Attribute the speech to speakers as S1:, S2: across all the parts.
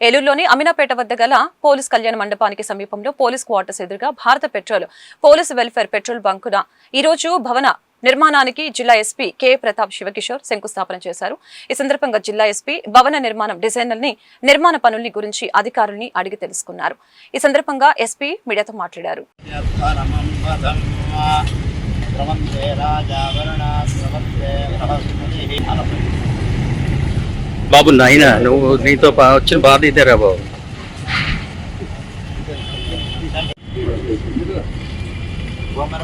S1: ఏలూరులోని అమినాపేట వద్ద గల పోలీస్ కళ్యాణ మండపానికి సమీపంలో పోలీస్ క్వార్టర్స్ ఎదురుగా Bharat petrol police welfare petrol బంకున ఈ రోజు భవన నిర్మాణానికి జిల్లా ఎస్పీ కె. ప్రతాప్ శివకిషోర్ శంకుస్థాపన చేశారు. ఈ సందర్భంగా జిల్లా ఎస్పీ భవన నిర్మాణం డిజైనర్ని నిర్మాణ పనుల్ని గురించి అధికారుల్ని అడిగి తెలుసుకున్నారు. ఈ సందర్భంగా ఎస్పీ మీడియాతో మాట్లాడారు.
S2: యత్పరమం వదం వా ప్రవంతే రాజావరణా ప్రవంతే బృహస్పతిః అనపతి
S3: బాబు నాయన నువ్వు నీతో పా- వచ్చిన బాధ ఇదేరా బాబు
S2: ఓమర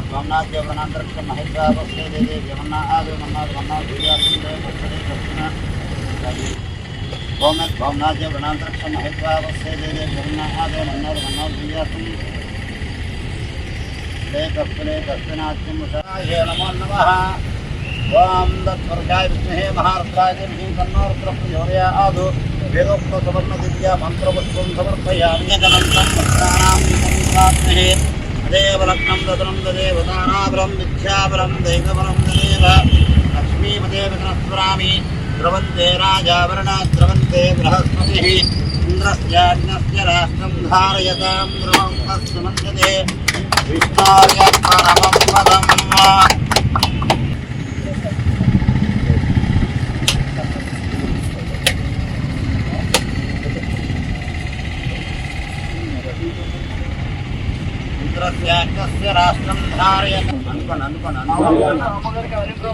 S2: భవనాద్య వరణాంతరక్ష మహేంద్ర వస్తే దేదే జమన్నా ఆదు మన్నాదు మన్నాదు దివ్యాసుందే ఆదు వేదోక్త దివ్య మంత్రపుష్పం సమర్పయామి దదనం దేవతానాబలం మిథ్యాబలం దైవబలం దేవ లక్ష్మీపదే విఘ్నస్వరామి ద్రవంతే రాజావరణ ద్రవంతే బృహస్పతి ఇంద్రస్యాగ్నస్య రాష్ట్రం ధారయతాం ద్రవం తస్సు మన్యతే పరమం పదం ఇంద్రస్యాగ్నస్య రాష్ట్రం ధారయత. అనుకోండి అనుకోండి అనుకోండి.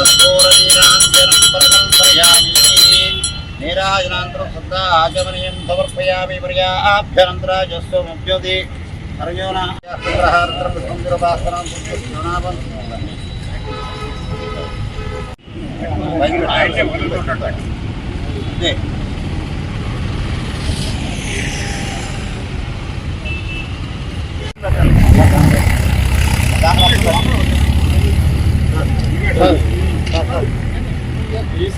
S2: ఆనందకర్పూరనీరాంజనం పరికల్పయామి నీరాజనాంతరం సదా ఆచమనీయం సమర్పయామి ప్రియాభ్యనంతరాజస్వముద్యోతి. అర్జున రుద్రం సుందరభాస్కరం సునామం ఇదే